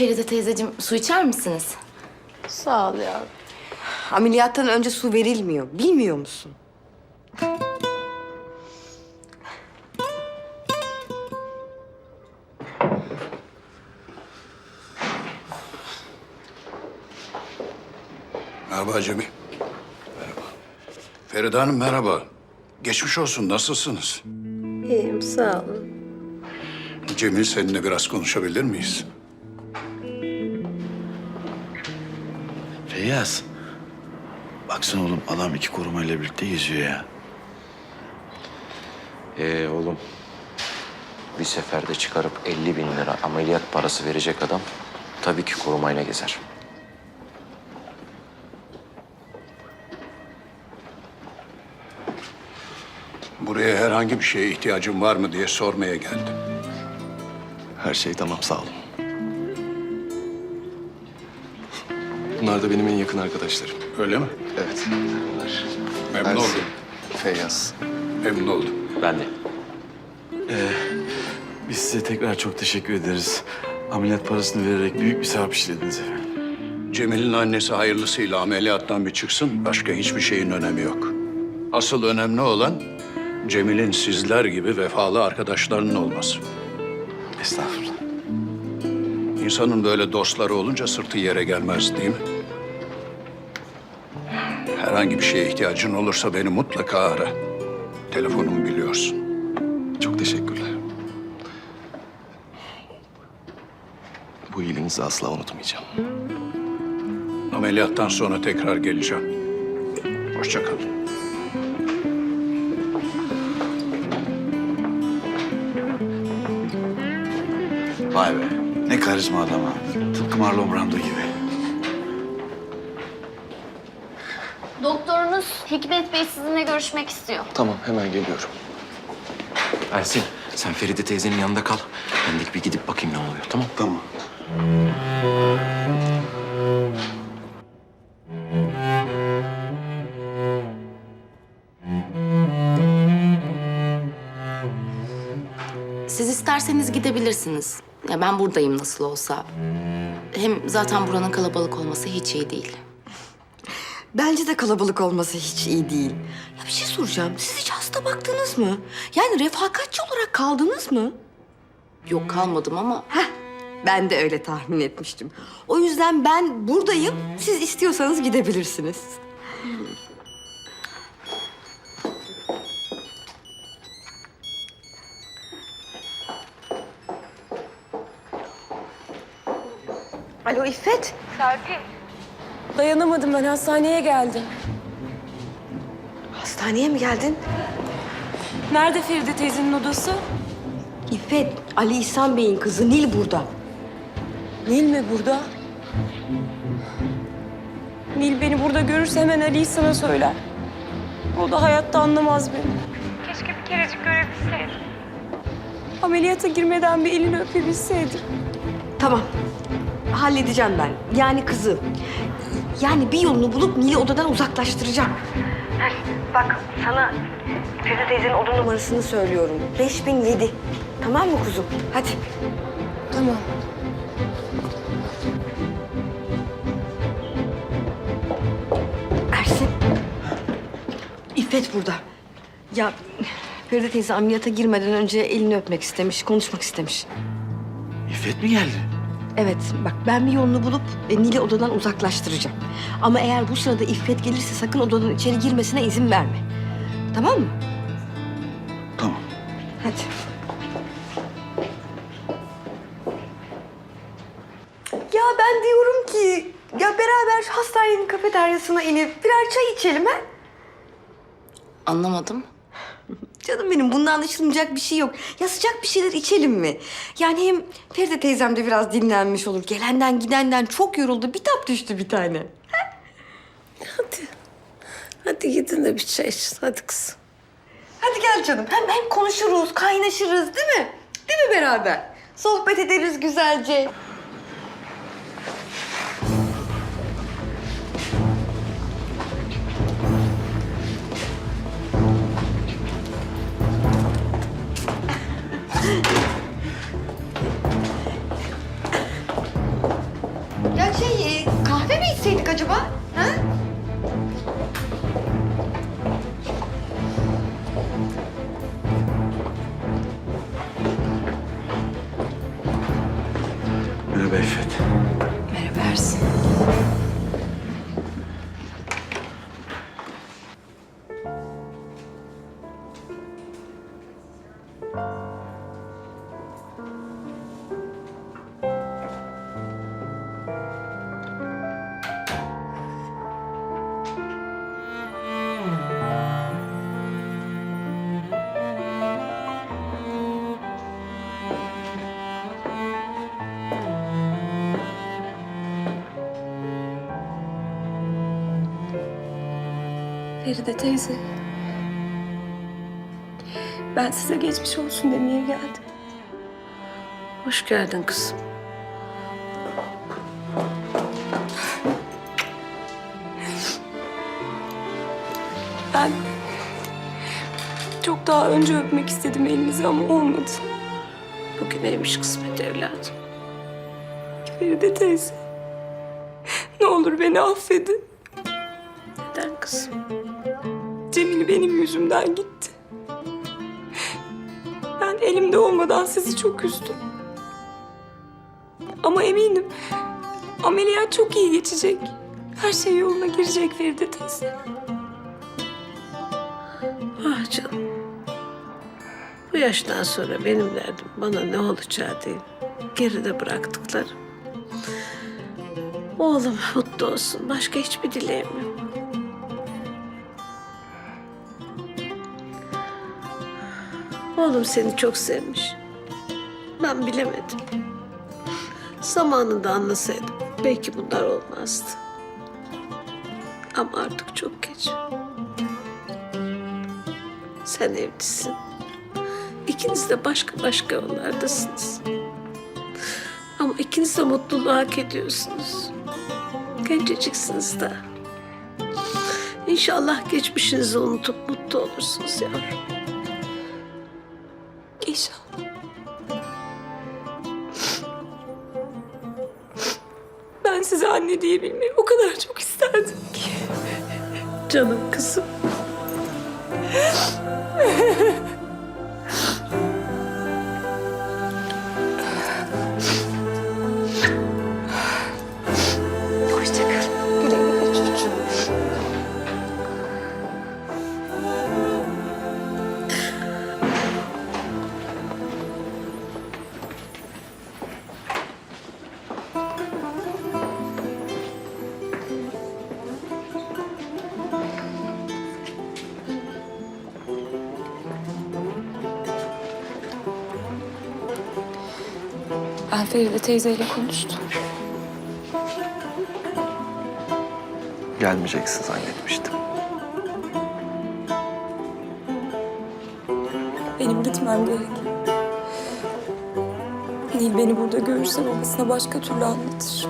Feride teyzeciğim su içer misiniz? Sağ ol yavrum. Ameliyattan önce su verilmiyor. Bilmiyor musun? Merhaba Cemil. Merhaba. Feride Hanım merhaba. Geçmiş olsun, nasılsınız? İyiyim sağ olun. Cemil seninle biraz konuşabilir miyiz? Feyyaz. Baksana oğlum adam iki korumayla birlikte geziyor ya. Ee oğlum, bir seferde çıkarıp 50 bin lira ameliyat parası verecek adam tabii ki korumayla gezer. Buraya herhangi bir şeye ihtiyacın var mı diye sormaya geldim. Her şey tamam sağ olun. Bunlar da benim en yakın arkadaşlarım. Öyle mi? Evet. Bunlar. Memnun Ersin, oldum. Feyyaz. Memnun oldum. Ben de. Biz size tekrar çok teşekkür ederiz. Ameliyat parasını vererek büyük bir sevap işlediniz efendim. Cemil'in annesi hayırlısıyla ameliyattan bir çıksın, başka hiçbir şeyin önemi yok. Asıl önemli olan Cemil'in sizler gibi vefalı arkadaşlarının olması. Estağfurullah. İnsanın böyle dostları olunca sırtı yere gelmez değil mi? Herhangi bir şeye ihtiyacın olursa beni mutlaka ara. Telefonumu biliyorsun. Çok teşekkürler. Bu iyiliğinizi asla unutmayacağım. Ameliyattan sonra tekrar geleceğim. Hoşça kalın. Vay be. Ne karizma adam ha. Tıpkı Marlon Brando gibi. Doktorunuz Hikmet Bey sizinle görüşmek istiyor. Tamam hemen geliyorum. Ersin, sen Feride teyzenin yanında kal. Ben de bir gidip bakayım ne oluyor, tamam? Tamam. Siz isterseniz gidebilirsiniz. Ya ben buradayım nasıl olsa. Hem zaten buranın kalabalık olması hiç iyi değil. Bence de kalabalık olması hiç iyi değil. Ya bir şey soracağım. Siz hiç hasta baktınız mı? Yani refakatçi olarak kaldınız mı? Yok kalmadım ama Heh, ben de öyle tahmin etmiştim. O yüzden ben buradayım. Siz istiyorsanız gidebilirsiniz. Alo İffet. Dayanamadım ben hastaneye geldim. Hastaneye mi geldin? Nerede Feride teyzenin odası? İffet, Ali İhsan Bey'in kızı Nil burada. Nil mi burada? Nil beni burada görürse hemen Ali'yi sana söyler. O da hayatta anlamaz beni. Keşke bir kerecik görebilseydim. Ameliyata girmeden bir elini öpebilseydim. Tamam. Halledeceğim ben. Yani kızı. Yani bir yolunu bulup Nil'i odadan uzaklaştıracağım. Bak sana Feride teyzenin oda numarasını söylüyorum. 5007. Tamam mı kuzum? Hadi. Tamam. Ersin. İffet burada. Ya Feride teyze ameliyata girmeden önce elini öpmek istemiş, konuşmak istemiş. İffet mi geldi? Evet, bak ben bir yolunu bulup e, Nil'i odadan uzaklaştıracağım. Ama eğer bu sırada İffet gelirse sakın odadan içeri girmesine izin verme. Tamam mı? Tamam. Hadi. Ya ben diyorum ki ya beraber hastanenin kafeteryasına inip birer çay içelim ha? anlamadım. Canım benim bunda anlaşılmayacak bir şey yok. Ya sıcak bir şeyler içelim mi? Yani hem Feride teyzem de biraz dinlenmiş olur. Gelenden gidenden çok yoruldu. Bitap düştü bir tane. Hadi. Hadi gidin de bir çay için. Hadi kızım. Hadi gel canım. Hem, hem konuşuruz, kaynaşırız değil mi? Değil mi beraber? Sohbet ederiz güzelce. Feride teyze. Ben size geçmiş olsun demeye geldim. Hoş geldin kızım. Ben çok daha önce öpmek istedim elinizi ama olmadı. Bugüneymiş kısmet evladım. Feride teyze. Ne olur beni affedin. Neden kızım? Benim yüzümden gitti. Ben elimde olmadan sizi çok üzdüm. Ama eminim ameliyat çok iyi geçecek. Her şey yoluna girecek Feride teyze. Ah canım. Bu yaştan sonra benim derdim bana ne olacağı değil. Geride bıraktıklarım. Oğlum mutlu olsun. Başka hiçbir dileğim yok. Oğlum seni çok sevmiş. Ben bilemedim. Zamanında anlasaydım belki bunlar olmazdı. Ama artık çok geç. Sen evlisin. İkiniz de başka başka yollardasınız. Ama ikiniz de mutluluğu hak ediyorsunuz. Genceciksiniz daha. İnşallah geçmişinizi unutup mutlu olursunuz yavrum. Anne diyebilmeyi o kadar çok isterdim ki. Canım kızım. Feride teyzeyle konuştum. Gelmeyeceksin zannetmiştim. Benim gitmem gerek. Nil beni burada görürse babasına başka türlü anlatır.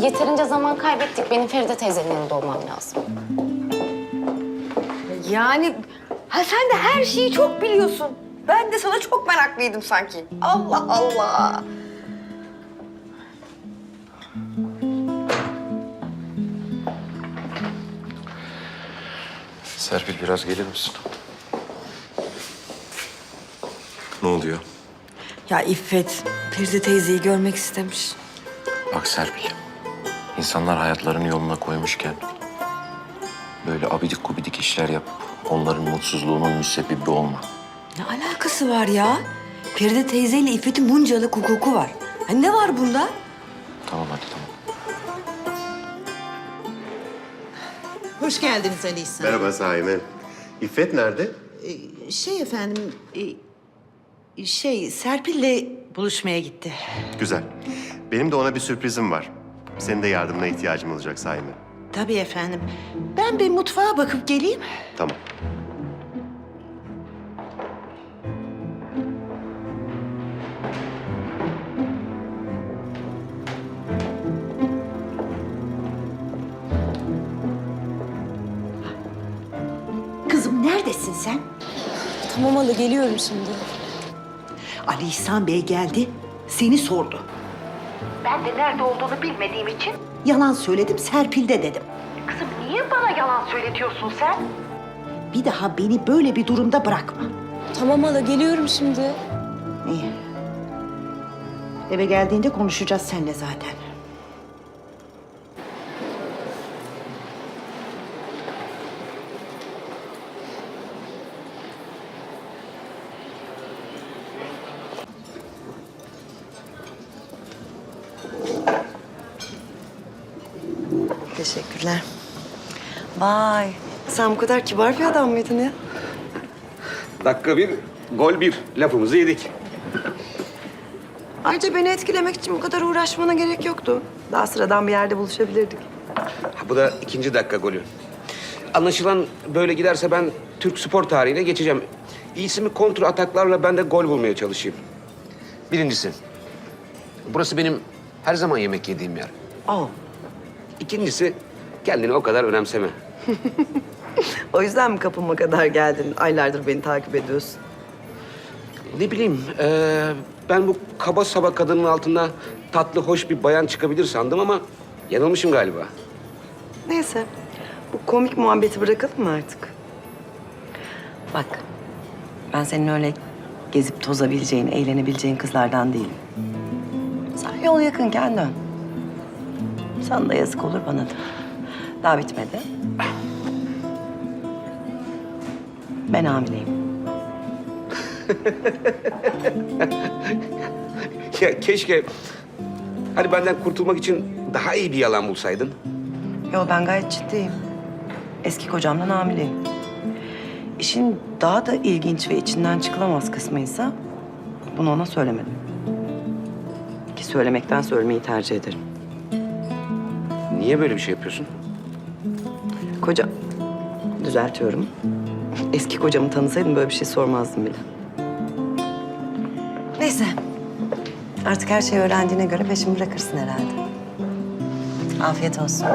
Yeterince zaman kaybettik. Benim Feride teyzenin yanında olmam lazım. Yani ha sen de her şeyi çok biliyorsun. Ben de sana çok meraklıydım sanki. Allah Allah. Serpil biraz gelir misin? Ne oluyor? Ya İffet, Feride teyzeyi görmek istemiş. Bak Serpil, insanlar hayatlarını yoluna koymuşken böyle abidik gubidik işler yapıp onların mutsuzluğunun müsebbibi olma. Ne alakası var ya? Feride teyzeyle İffet'in bunca yıllık hukuku var. Ha, ne var bunda? Tamam hadi tamam. Hoş geldiniz Ali İhsan. Merhaba Saime. İffet nerede? Ee, Şey efendim, e, şey Serpil'le buluşmaya gitti. Güzel. Benim de ona bir sürprizim var. Senin de yardımına ihtiyacım olacak Saime. Tabii efendim. Ben bir mutfağa bakıp geleyim. Tamam. Kızım neredesin sen? Tamam hala geliyorum şimdi. Ali İhsan Bey geldi. Seni sordu. Ben de nerede olduğunu bilmediğim için yalan söyledim Serpil'de dedim. Kızım niye bana yalan söyletiyorsun sen? Bir daha beni böyle bir durumda bırakma. Tamam hala geliyorum şimdi. İyi. Eve geldiğinde konuşacağız seninle zaten. Teşekkürler. Vay, sen bu kadar kibar bir adam mıydın ya? Dakika bir, gol bir. Lafımızı yedik. Ayrıca beni etkilemek için bu kadar uğraşmana gerek yoktu. Daha sıradan bir yerde buluşabilirdik. Ha, Bu da ikinci dakika golü. Anlaşılan böyle giderse ben Türk spor tarihine geçeceğim. İyisi mi kontra ataklarla ben de gol bulmaya çalışayım. Birincisi, burası benim her zaman yemek yediğim yer. Aa, İkincisi, kendini o kadar önemseme. o yüzden mi kapıma kadar geldin? Aylardır beni takip ediyorsun. Ne bileyim, eee, ben bu kaba saba kadının altında tatlı, hoş bir bayan çıkabilir sandım ama yanılmışım galiba. Neyse, bu komik muhabbeti bırakalım mı artık? Bak, ben senin öyle gezip tozabileceğin, eğlenebileceğin kızlardan değilim. Sen yol yakınken dön. Sana da yazık olur bana da. Daha bitmedi. Ben hamileyim. Ya keşke hani benden kurtulmak için daha iyi bir yalan bulsaydın. Yo ben gayet ciddiyim. Eski kocamdan hamileyim. İşin daha da ilginç ve içinden çıkılamaz kısmıysa bunu ona söylemedim. Ki söylemekten söylemeyi tercih ederim. Niye böyle bir şey yapıyorsun? Koca... Düzeltiyorum. Eski kocamı tanısaydım böyle bir şey sormazdım bile. Neyse. Artık her şeyi öğrendiğine göre peşimi bırakırsın herhalde. Afiyet olsun.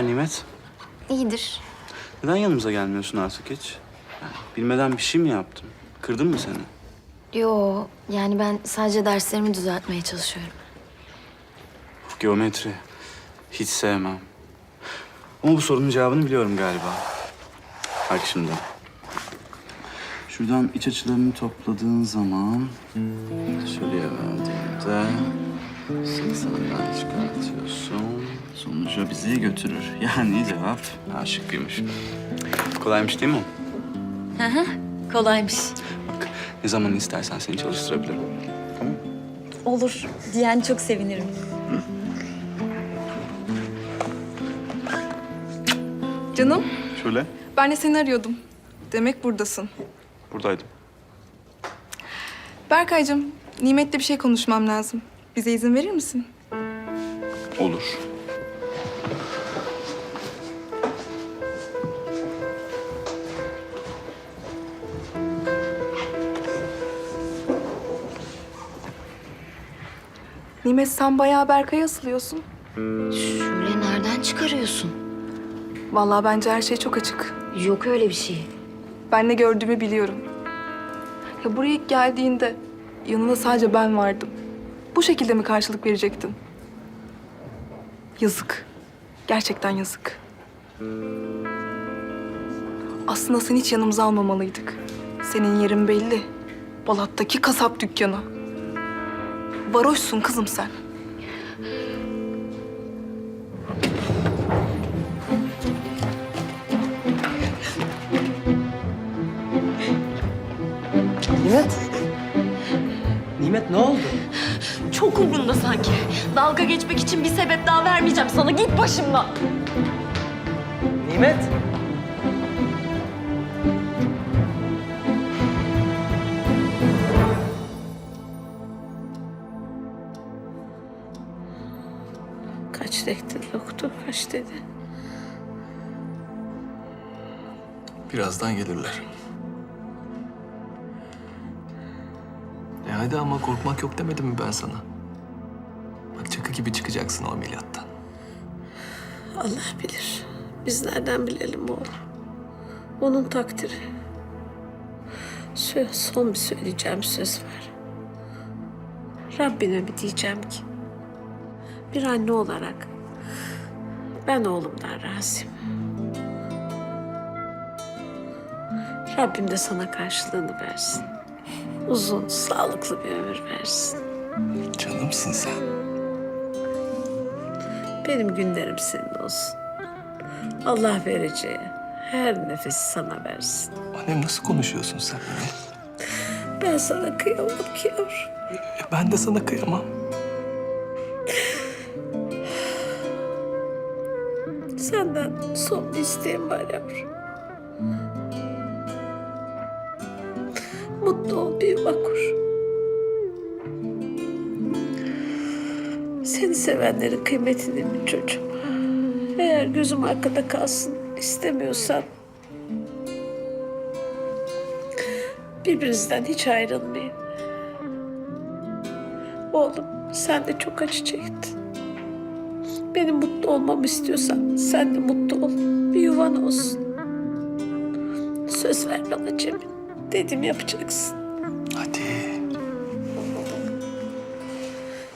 Haber Nimet? İyidir. Neden yanımıza gelmiyorsun artık hiç? Yani bilmeden bir şey mi yaptım? Kırdım mı seni? Yo, yani ben sadece derslerimi düzeltmeye çalışıyorum. Uf, geometri. Hiç sevmem. Ama bu sorunun cevabını biliyorum galiba. Bak şimdi. Şuradan iç açılarını topladığın zaman... Şuraya verdiğimde... 80'den çıkartıyorsun. Sonuca bizi götürür. Yani cevap A şıkkıymış. Kolaymış değil mi? Kolaymış. Bak ne zaman istersen seni çalıştırabilirim. Tamam Olur. Diyen çok sevinirim. Canım, Şöyle. ben de seni arıyordum. Demek buradasın. Buradaydım. Berkaycığım, Nimet'le bir şey konuşmam lazım. Bize izin verir misin? Olur. Nimet sen bayağı Berkay'a asılıyorsun. Şule nereden çıkarıyorsun? Vallahi bence her şey çok açık. Yok öyle bir şey. Ben ne gördüğümü biliyorum. Ya buraya ilk geldiğinde yanında sadece ben vardım. Bu şekilde mi karşılık verecektin? Yazık. Gerçekten yazık. Aslında seni hiç yanımıza almamalıydık. Senin yerin belli. Balat'taki kasap dükkanı. Varoşsun kızım sen. Nimet. Nimet ne oldu? Çok umrunda sanki. Dalga geçmek için bir sebep daha vermeyeceğim sana. Git başımdan. Nimet. Dedi doktor kaç dedi. Birazdan gelirler. E hadi ama korkmak yok demedim mi ben sana? Bak çakı gibi çıkacaksın o ameliyattan. Allah bilir. Biz nereden bilelim oğlum? Onun takdiri. Söz, son bir söyleyeceğim söz var. Rabbime bir diyeceğim ki. Bir anne olarak ben oğlumdan razıyım. Rabbim de sana karşılığını versin. Uzun, sağlıklı bir ömür versin. Canımsın sen. Benim günlerim senin olsun. Allah vereceği her nefesi sana versin. Annem nasıl konuşuyorsun sen? Ben sana kıyamam ki yavrum. Ben de sana kıyamam. Senden son bir isteğim var yavrum. Mutlu ol bir vakur. Seni sevenlerin kıymetini bil çocuğum. Eğer gözüm arkada kalsın istemiyorsan... ...birbirinizden hiç ayrılmayın. Oğlum sen de çok acı çektin. Benim mutlu olmamı istiyorsan sen de mutlu ol. Bir yuvan olsun. Söz ver bana Cemil. Dedim yapacaksın. Hadi.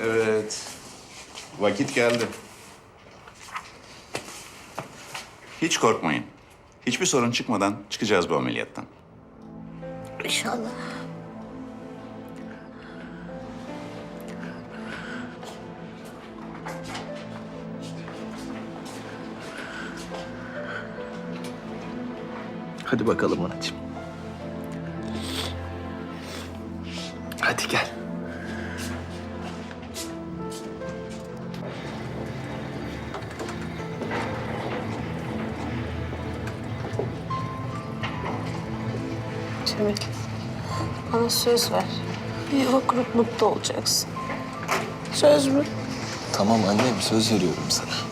Evet. Vakit geldi. Hiç korkmayın. Hiçbir sorun çıkmadan çıkacağız bu ameliyattan. İnşallah. Hadi bakalım anacığım. Hadi gel. Cemil. Bana söz ver. Bir yuva kurup mutlu olacaksın. Söz mü? Tamam annem söz veriyorum sana.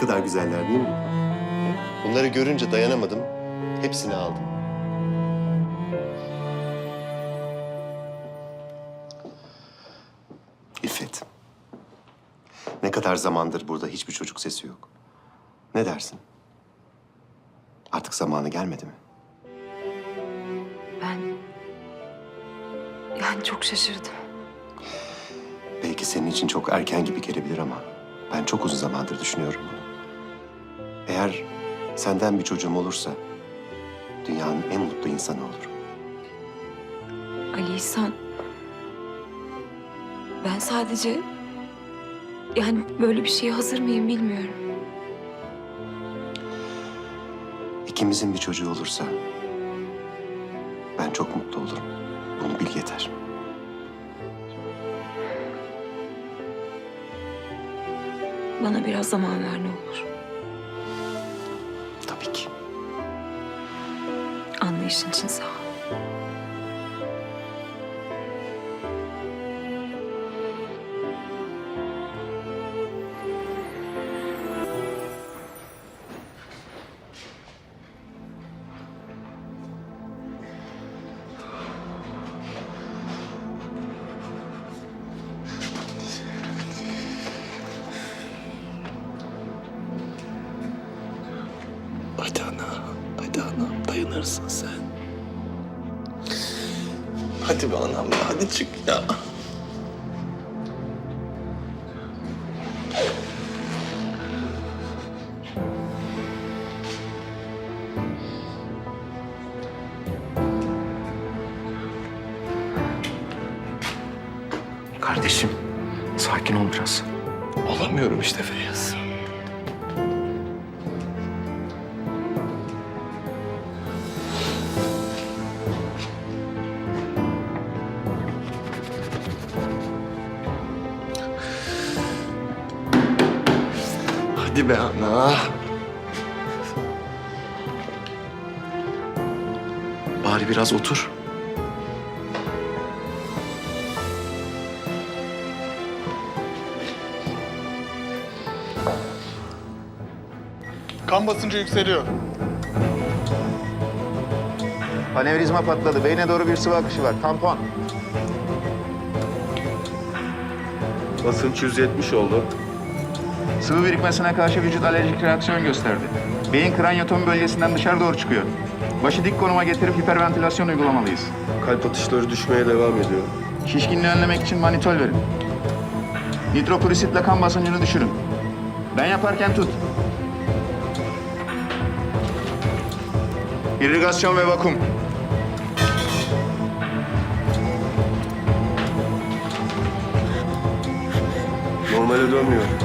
Kadar güzeller değil mi? Bunları görünce dayanamadım. Hepsini aldım. İffet. Ne kadar zamandır burada hiçbir çocuk sesi yok. Ne dersin? Artık zamanı gelmedi mi? Ben... Yani çok şaşırdım. Belki senin için çok erken gibi gelebilir ama ben çok uzun zamandır düşünüyorum bunu. Eğer senden bir çocuğum olursa dünyanın en mutlu insanı olurum. Ali İhsan, ben sadece yani böyle bir şeye hazır mıyım bilmiyorum. İkimizin bir çocuğu olursa ben çok mutlu olurum. Bunu bil yeter. Bana biraz zaman ver ne olur. Anlayışın için sağ ol. Hadi ana, hadi anam dayanırsın sen. Hadi be anam hadi çık ya. Hadi be ana. Bari biraz otur. Kan basıncı yükseliyor. Anevrizma patladı. Beyne doğru bir sıvı akışı var. Tampon. Basınç 170 oldu. Sıvı birikmesine karşı vücut alerjik reaksiyon gösterdi. Beyin kraniotomi bölgesinden dışarı doğru çıkıyor. Başı dik konuma getirip hiperventilasyon uygulamalıyız. Kalp atışları düşmeye devam ediyor. Şişkinliği önlemek için manitol verin. Nitropurisitle kan basıncını düşürün. Ben yaparken tut. İrrigasyon ve vakum. Normale dönmüyor.